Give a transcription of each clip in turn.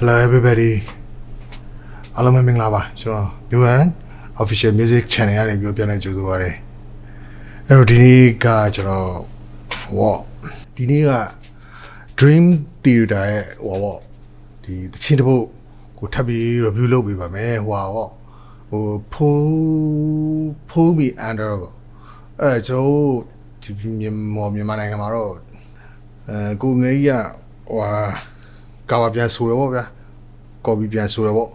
Hello everybody အားလုံးပဲမင်္ဂလာပါကျွန်တော် Yuan Official Music Channel ကနေပြောပြနေကြိုဆိုပါရစေအဲ့တော့ဒီနေ့ကကျွန်တော်ဟောဒီနေ့က Dream Theater ရဲ့ဟောဟောဒီတချင်းတစ်ပုတ်ကိုထပ်ပြီး review လုပ်ပေးပါမယ်ဟောဟောဟိုဖိုးဖိုးမီ under ပေါ့အဲ့ဒါကျွန်တော်ဒီမြန်မာမြန်မာနိုင်ငံမှာတော့အဲကိုငယ်ကြီးကဟွာကာဝပြန်ဆိုရပေါ့ဗျာ ကော်ပီပြန်ဆိုရပေါ့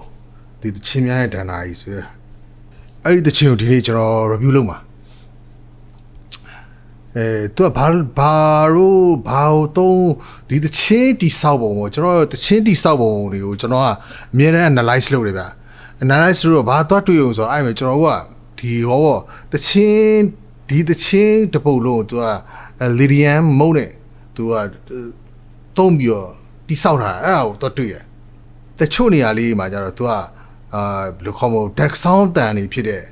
ဒီတချင်းများရဲ့ဒဏ္ဍာကြီးဆိုရအဲ့ဒီတချင်းကိုဒီနေ့ကျွန်တော် review လုပ်မှာအဲသူကဘာဘာလို့ဘာလို့တုံးဒီတချင်းတိဆောက်ပုံကိုကျွန်တော်တချင်းတိဆောက်ပုံတွေကိုကျွန်တော်ကအမြဲတမ်း analyze လုပ်တယ်ဗျာ analyze လုပ်တော့ဘာသွားတွေ့အောင်ဆိုတော့အဲ့မဲ့ကျွန်တော်တို့ကဒီဟောပေါ့တချင်းဒီတချင်းတပုတ်လုံးကိုသူက Lydian မုံနဲ့သူကတုံးပြီးတော့တိဆောက်တာအဲ့ဒါကိုသွားတွေ့ရတယ် တချို့နေရာလေးမှာကျတော့သူကအာဘယ်လိုခေါ်မလဲ deck sound တန်နေဖြစ်တဲ့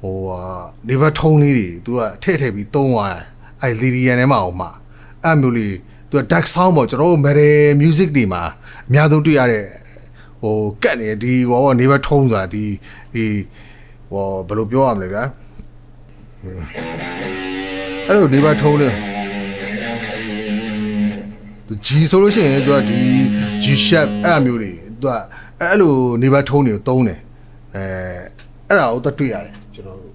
ဟိုဟာ liver tone လေးတွေသူကထည့်ထည့်ပြီးတုံးသွားတယ်အဲ့ Lydian ထဲမှာအောင်မှာအဲ့မျိုးလေးသူက deck sound ပေါ့ကျွန်တော်တို့ metal music တွေမှာအများဆုံးတွေ့ရတဲ့ဟိုကတ်နေဒီဟော liver tone ဆိုတာဒီဒီဟောဘယ်လိုပြောရမလဲဗျာအဲ့လို liver tone လေးသူ G ဆိုလို့ရှိရင်သူကဒီ G sharp အဲ့အမျိုးတွေ သူကအဲ့လိုနေပါထုံးတွေကိုတုံးတယ်အဲအဲ့ဒါကိုတော့တွေ့ရတယ်ကျွန်တော်တို့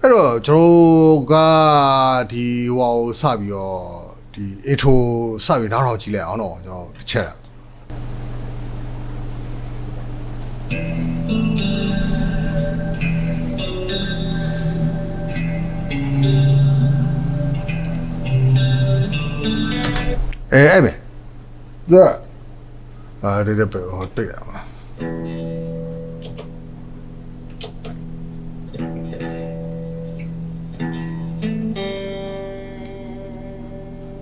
အဲ့တော့ကျွန်တော်ကဒီဟိုစပြီးတော့ဒီ intro စပြီးနောက်တော့ကြည့်လိုက်အောင်တော့ကျွန်တော်တစ်ချက် အဲအဲ့ပဲဒါအာဒီတော့ဟိုတိတ်ရပါ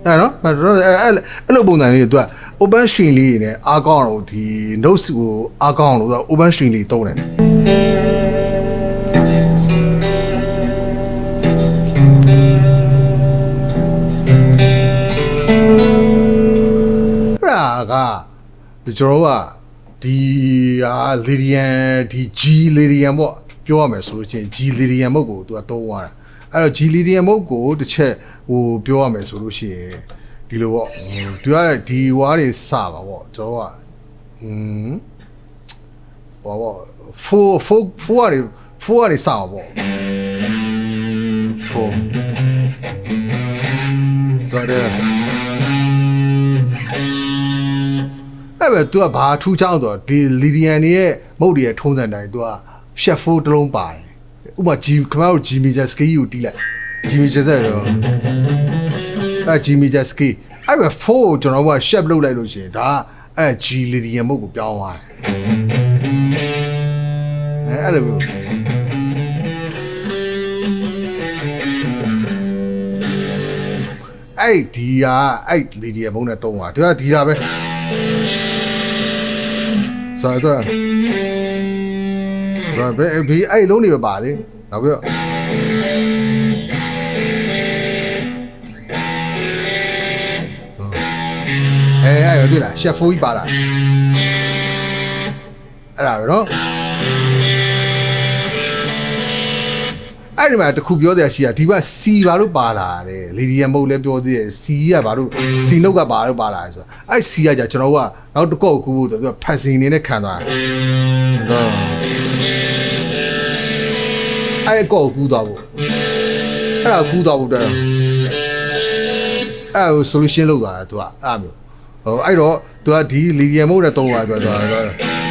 အဲ့နော်အဲ့တော့အဲ့အဲ့လိုပုံစံလေးတွေသူက open string လေးတွေနဲ့အားကောင်းအောင်ဒီ notes ကိုအားကောင်းအောင်လို့သူက open string လေးတုံးတယ် ကကျွန်တော်တို့ကဒီဟာ Lydian ဒီ G Lydian ပေါ့ပြောရမယ်ဆိုလို့ချင်း G Lydian မုတ်ကိုသူကတုံးသွားတာအဲ့တော့ G Lydian မုတ်ကိုတစ်ချက်ဟိုပြောရမယ်ဆိုလို့ရှိရင်ဒီလိုပေါ့ဟိုသူကဒီဝါးတွေစပါပေါ့ကျွန်တော်ကอืมဟောပေါ့4 4 4ကနေ4ကနေစပါပေါ့4တော်တယ် အဲ့ပဲ तू ကဘာထူးခြားတော့ဒီလီဒီယန်ရဲ့မုတ်တွေရဲ့ထုံးစံတိုင်း तू ကရှက်ဖိုးတစ်လုံးပါတယ်ဥပမာ G ခမတို့ G major scale ကိုတီးလိုက် G major ဆက်တော့အဲ G major scale အဲ့ပဲ4ကိုကျွန်တော်က shape လုပ်လိုက်လို့ရှိရင်ဒါကအဲ G လီဒီယန်မုတ်ကိုပြောင်းသွားတယ်အဲအဲ့လိုမျိုးအဲ့ဒီဟာအဲ့လီဒီယန်မုတ်နဲ့တုံးသွားသူကဒီတာပဲ ဆိုတော့ဒါပဲဒီအဲ့လုံးနေပဲပါလေနောက်ပြီးတော့အဲအဲ့ရတွေ့လားရှက်ဖိုးကြီးပါလားအဲ့ဒါပဲနော် အဲ့ဒီမှာတခုပြောတဲ့အရှိကဒီဘက်စီဘာလို့ပါလာတယ်လီဒီယံမုတ်လည်းပြောသေးတယ်စီကဘာလို့စီနှုတ်ကဘာလို့ပါလာလဲဆိုတော့အဲ့စီကじゃကျွန်တော်ကနောက်တစ်ကောက်ကူဖို့သူကဖန်စင်နေနဲ့ခံသွားတယ်တော့အဲ့ကောက်ကူသွားဖို့အဲ့ဒါကူသွားဖို့တဲ့အဲ့ဟို solution လောက်သွားတယ်သူကအဲ့မျိုးဟိုအဲ့တော့သူကဒီလီဒီယံမုတ်နဲ့တုံးသွားသူကသူက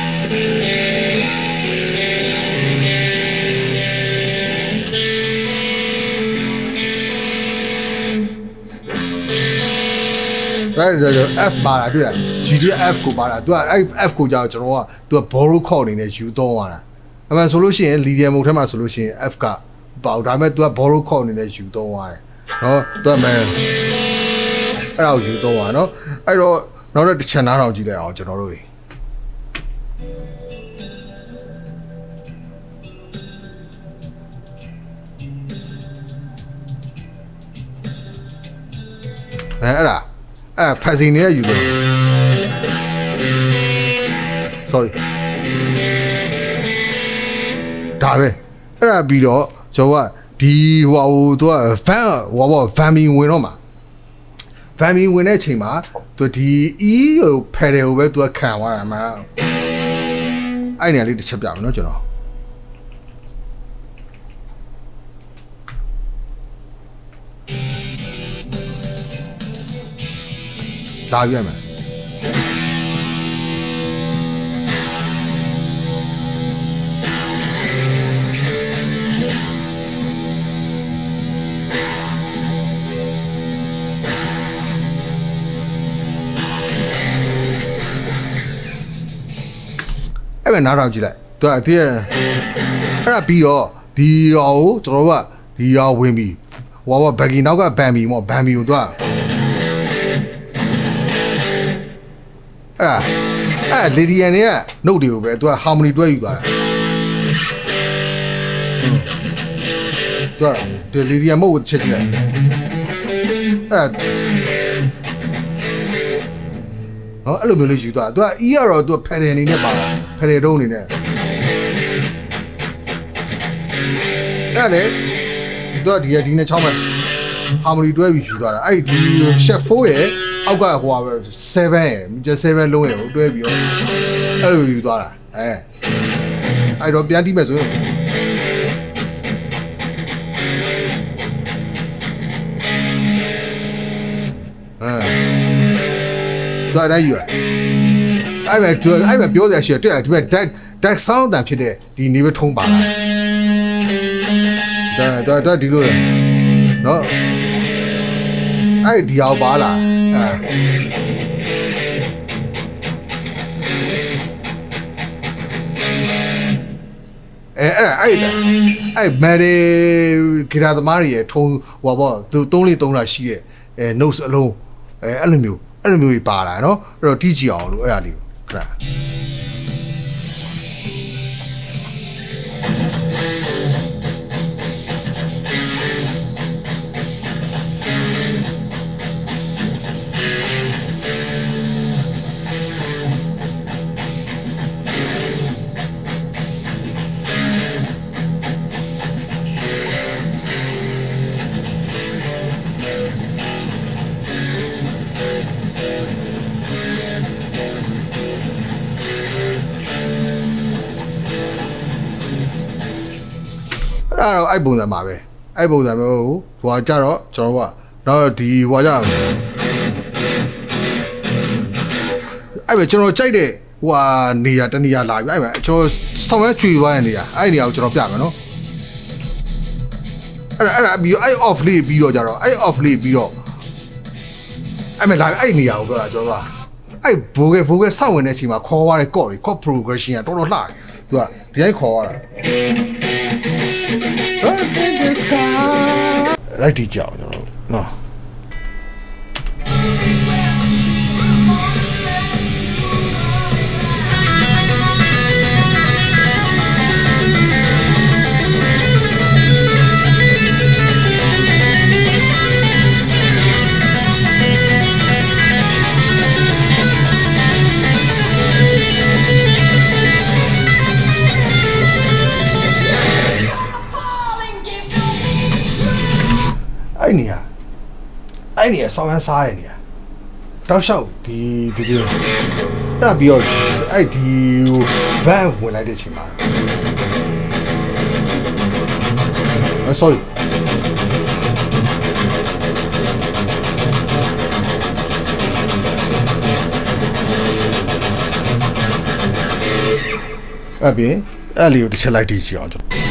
အဲ့ဒါဆို F ပါတာတွေ့လား GDF ကိုပါတာသူကအဲ့ F ကိုကြာတော့ကျွန်တော်ကသူက borrow call အနေနဲ့ယူသုံးရတာအမှန်ဆိုလို့ရှိရင် Lydia မုတ်ထဲမှာဆိုလို့ရှိရင် F ကပေါ့ဒါပေမဲ့သူက borrow call အနေနဲ့ယူသုံးရတယ်နော်သူကမယ်အဲ့ဒါကိုယူသုံးရနော်အဲ့တော့နောက်တော့တစ်ချန်နားတော်ကြည့်လိုက်အောင်ကျွန်တော်တို့တွေ။အဲအဲ့ဒါ အဲ့ဒါဖက်စီနေရယူတယ် sorry ဒါပဲအဲ့ဒါပြီးတော့ကျွန်တော်ကဒီဟိုဟိုသူက van ဟိုဘော van မီဝင်တော့မှာ van မီဝင်တဲ့အချိန်မှာသူဒီ e ဟို pedal ကိုပဲသူကခံသွားတာမှာအဲ့နေရာလေးတစ်ချက်ပြမယ်နော်ကျွန်တော် လာပြမယ်အဲ့ပဲနားထောင်ကြည့်လိုက်သူကဒီအဲ့ဒါပြီးတော့ဒီရောကိုကျွန်တော်တို့ကဒီရောဝင်ပြီးဟိုကဘဂီနောက်ကဘန်ဘီမော့ဘန်ဘီကိုသူက အဲ့ဒါအဲ့လီဒီယန်တွေကနှုတ်တွေကိုပဲသူကဟာမိုနီတွဲယူသွားတာသူကဒီလီဒီယန်မဟုတ်ဘူးချက်ကြည့်လိုက်အဲ့ဒါဟောအဲ့လိုမျိုးလေးယူသွားသူကအီးရတော့သူကဖယ်တယ်အနေနဲ့ပါတာဖယ်တယ်တုံးအနေနဲ့အဲ့လေသူကဒီကဒီနဲ့ချောင်းမဲ့ဟာမိုနီတွဲပြီးယူသွားတာအဲ့ဒီရှက်4ရဲ့ အောက်ကဟိုဟာပဲ7ရဲ့မြကျ7လုံးရဲ့ဟိုတွဲပြီးတော့အဲ့လိုယူသွားတာအဲအဲ့တော့ပြန်တိမဲ့ဆိုရင်အဲသွားတိုင်းယူရအဲ့ပဲသူအဲ့ပဲပြောစရာရှိတယ်တွေ့တယ်ဒီမဲ့ deck deck sound တန်ဖြစ်တဲ့ဒီနေဘထုံးပါလားဒါဒါဒါဒီလိုလေနော်အဲ့ဒီအောင်ပါလား အဲအဲအဲ့အဲ့အဲ့မဲရီဂီတာသမားတွေရဲ့ထုံဟိုဘောသူ3လေး3လာရှိရဲ့အဲ notes အလုံးအဲအဲ့လိုမျိုးအဲ့လိုမျိုးကြီးပါလာနော်အဲ့တော့တီးကြည့်အောင်လို့အဲ့ဒါလေးကိုခဏ အဲ့ဒါတော့အဲ့ပုံစံပါပဲအဲ့ပုံစံမျိုးဟိုကကြတော့ကျွန်တော်ကတော့ဒီဟိုကကြအဲ့ပဲကျွန်တော်ကြိုက်တဲ့ဟိုဟာနေရာတနေရာလာပြီအဲ့ပဲကျွန်တော်ဆောင်းရဲချွေသွားတဲ့နေရာအဲ့ဒီနေရာကိုကျွန်တော်ပြမယ်နော်အဲ့ဒါအဲ့ဒါပြီးတော့အဲ့ off လေးပြီးတော့ကြတော့အဲ့ off လေးပြီးတော့အဲ့မဲ့လာအဲ့နေရာကိုပြောတာကျွန်တော်ကအဲ့ vocal vocal စောင့်ဝင်တဲ့အချိန်မှာခေါ်သွားတဲ့ chord တွေ chord progression ကတော်တော်လှတယ်သူကဒီတိုင်းခေါ်သွားတာ like these y'all, you know. အဲ့နေရဆောင်းရမ်းစားတဲ့နေရတောက်လျှောက်ဒီဒီဒီအဲ့ဒါပြီးတော့အဲ့ဒီဗန်ဝင်လိုက်တဲ့အချိန်မှာအဲ sorry အဲ့ပြင်အဲ့လေးကိုတစ်ချက်လိုက်တီးကြည့်အောင်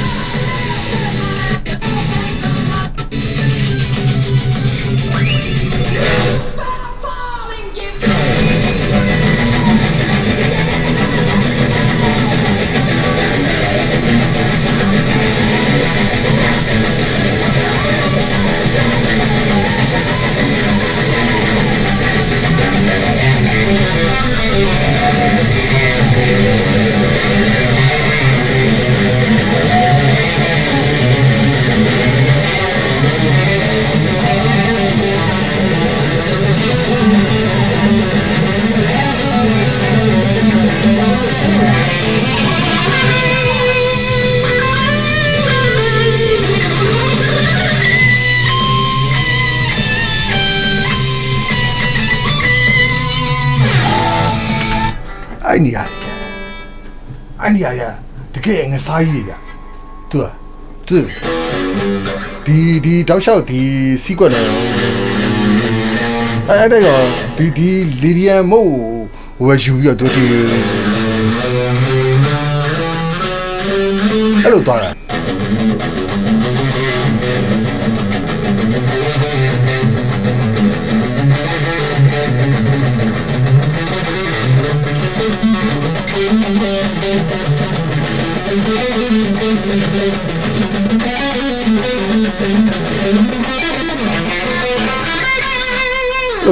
အဲ့နေရတယ်အဲ့နေရတကယ်ငစားကြီးတွေဗျသူကသူဒီဒီတောက်လျှောက်ဒီစီးကွက်နေအဲ့အဲ့တော့ဒီဒီလီဒီယမ်မို့ဟိုယူပြီးတော့သူဒီအဲ့လိုသွားတာ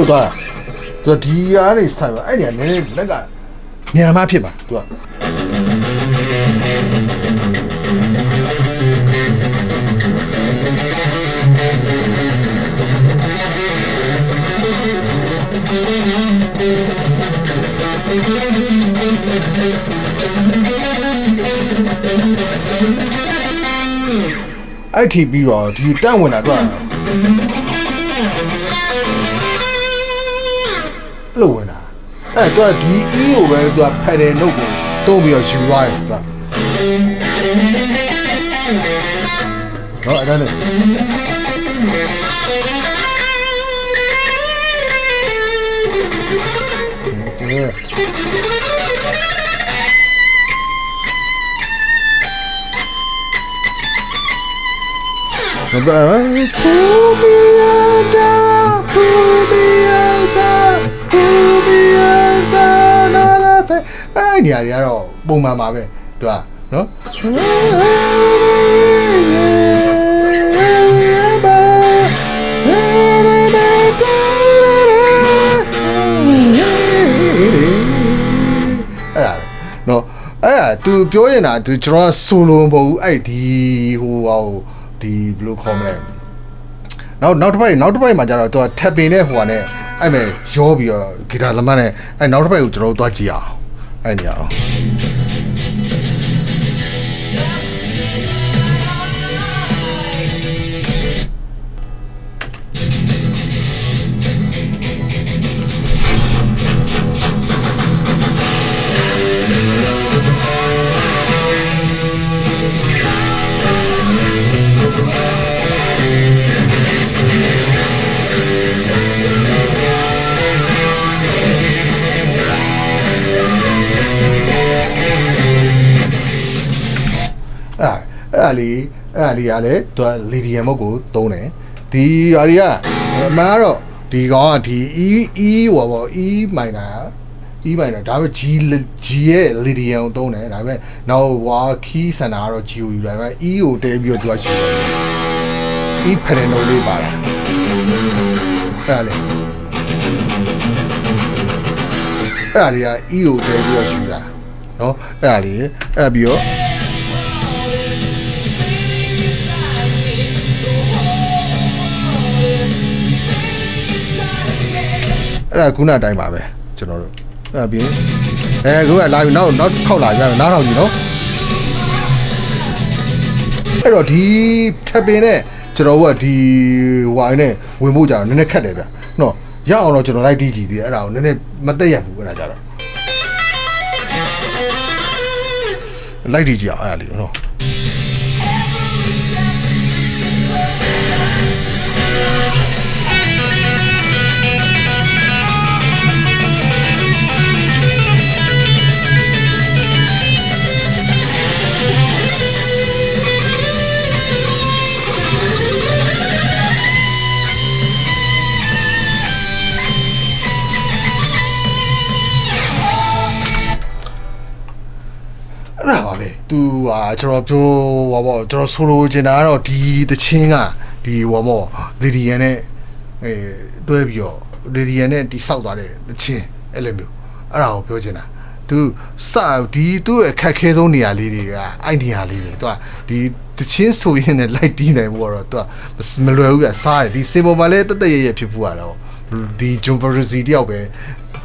လို့သွားတာသူကဒီအားနေဆိုင်ပါအဲ့ဒီကလည်းလက်ကမြန်မှဖြစ်ပါသူကအဲ့ထီပြီးတော့ဒီတန့်ဝင်တာသူ အဲ့သူကဒီ E ကိုပဲသူကဖက်တယ်နှုတ်ကိုတုံးပြီးတော့ယူသွားတယ်သူကနော်အဲ့ဒါနဲ့တဲ့ဘယ်ဘာပူမီယာတာပူမီ အဲ့ဒီနေရာတွေကတော့ပုံမှန်ပါပဲသူကနော်အဲ့ဒါနော်အဲ့ဒါ तू ပြောရင်တာ तू ကျွန်တော်ဆိုလိုမဟုတ်ဘူးအဲ့ဒီဟိုဟိုဒီဘယ်လိုခေါ်မလဲနောက်နောက်တစ်ပိုက်နောက်တစ်ပိုက်မှာကျတော့ तू ထပ်ပင်နဲ့ဟိုကနဲ့အဲ့မဲ့ရောပြီးတော့ဂီတာသမားနဲ့အဲ့နောက်တစ်ပိုက်ကိုကျွန်တော်တို့သွားကြည့်အောင် အဲ့နေရ အဲ့ဒါလေးကလည်းသူကလီဒီယမ်မုတ်ကိုသုံးတယ်ဒီဟာတွေကအမှန်ကတော့ဒီကောင်ကဒီ E E ဟောပေါ့ E minor E minor ဒါပေမဲ့ G G ရဲ့ Lydian ကိုသုံးတယ်ဒါပေမဲ့နောက်ဟွာ key center ကတော့ G ကိုယူတယ်ဒါပေမဲ့ E ကိုတဲပြီးတော့သူကယူတယ် E piano လေးပါတာအဲ့ဒါလေအဲ့ဒါလေးက E ကိုတဲပြီးတော့ယူတာနော်အဲ့ဒါလေးအဲ့ပြီးတော့ အဲ့ဒါခုနအတိုင်းပါပဲကျွန်တော်တို့အဲ့ဒါပြီးရင်အဲခုကလာပြီနောက်နောက်ခောက်လာကြမယ်နားထောင်ကြည့်နော်အဲ့တော့ဒီထပ်ပင်နဲ့ကျွန်တော်တို့ကဒီဝိုင်းနဲ့ဝင်ဖို့ကြတော့နည်းနည်းခက်တယ်ဗျနော်ရအောင်တော့ကျွန်တော်လိုက်တီးကြည့်သေးတယ်အဲ့ဒါကိုနည်းနည်းမတက်ရဘူးအဲ့ဒါကြတော့လိုက်တီးကြည့်အောင်အဲ့ဒါလေးနော် သူဟာကျွန်တော်ပြောဟောပေါ့ကျွန်တော်ဆိုလိုချင်တာကတော့ဒီတချင်းကဒီဟောပေါ့လီဒီယန်နဲ့အဲတွဲပြီးတော့လီဒီယန်နဲ့တိဆောက်သွားတဲ့တချင်းအဲ့လိုမျိုးအဲ့ဒါကိုပြောချင်တာသူစဒီသူ့ရဲ့အခက်ခဲဆုံးနေရာလေးတွေကအဲ့နေရာလေးတွေသူကဒီတချင်းဆိုရင်လည်းလိုက်တီးနိုင်ဖို့ကတော့သူကမလွယ်ဘူးပြစားတယ်ဒီစင်ပေါ်မှာလည်းတသက်ရရဖြစ်ဖို့ရတော့ဒီဂျွန်ပရစီတယောက်ပဲ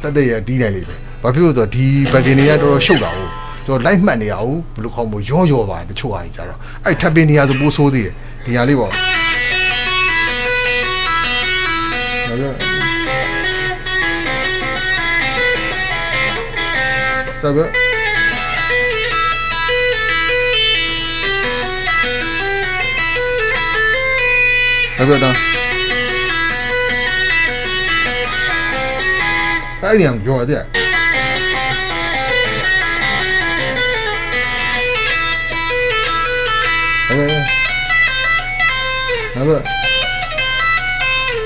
တသက်ရတီးနိုင်လိမ့်မယ်ဘာဖြစ်လို့လဲဆိုတော့ဒီဘဂင်တွေကတော်တော်ရှုပ်တာဟုတ် ကျွန်တော်လိုက်မှတ်နေရအောင်ဘယ်လိုခေါ်မလို့ရောရောပါတချို့ဟာကြီးကြတော့အဲ့ထပ်ပင်နေရဆိုပိုးဆိုးသေးတယ်နေရာလေးပေါ့နော်ဒါပဲဒါပဲတော့အဲ့ဒီအောင်ကြော်တဲ့ ဒါပဲဒါပဲ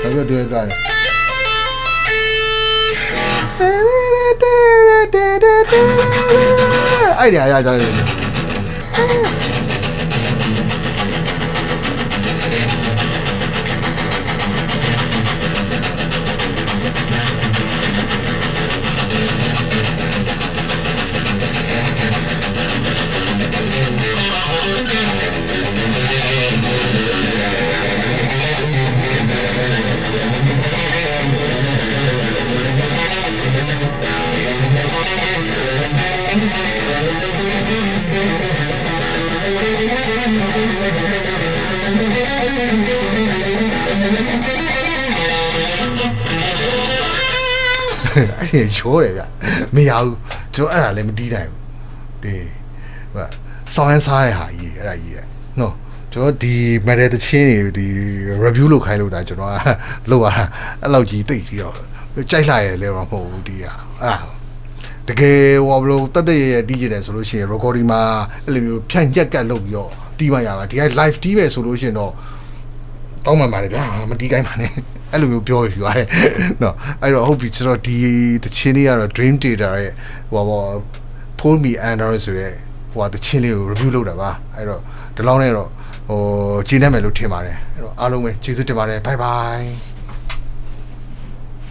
ဒါပဲတွေ့တယ်အဲ့ဒီအရာ ဒီရိုးတယ်ဗျမရဘူးကျွန်တော်အဲ့ဒါလည်းမတီးနိုင်ဘူးဒီဟိုဆောင်းရမ်းစားတဲ့ဟာကြီးအဲ့ဒါကြီးရနော်ကျွန်တော်ဒီ metal တချင်းတွေဒီ review လုပ်ခိုင်းလို့ဒါကျွန်တော်ကလုပ်ရတာအဲ့လောက်ကြီးတိတ်ပြီးတော့ကြိုက်လာရလေတော့မဟုတ်ဘူးဒီဟာအဲ့ဒါတကယ်ဟိုဘလို့တက်တက်ရရတီးကြတယ်ဆိုလို့ရှိရင် recording မှာအဲ့လိုမျိုးဖြန့်ကျက်ကတ်လုပ်ပြီးတော့တီးမှရပါဒီက live တီးပဲဆိုလို့ရှိရင်တော့တောင်းမှန်ပါတယ်ဗျာမတီးကိုင်းပါနဲ့ အဲ့လိုမျိုးပြောယူရတယ်နော်အဲ့တော့ဟုတ်ပြီကျွန်တော်ဒီတချင်းလေးကတော့ Dream Theater ရဲ့ဟိုပါ Pull Me Under ဆိုတဲ့ဟိုဟာတချင်းလေးကို review လုပ်တာပါအဲ့တော့ဒီလောက်နဲ့တော့ဟိုဂျင်းနေမယ်လို့ထင်ပါတယ်အဲ့တော့အားလုံးပဲကျေးဇူးတင်ပါတယ် bye bye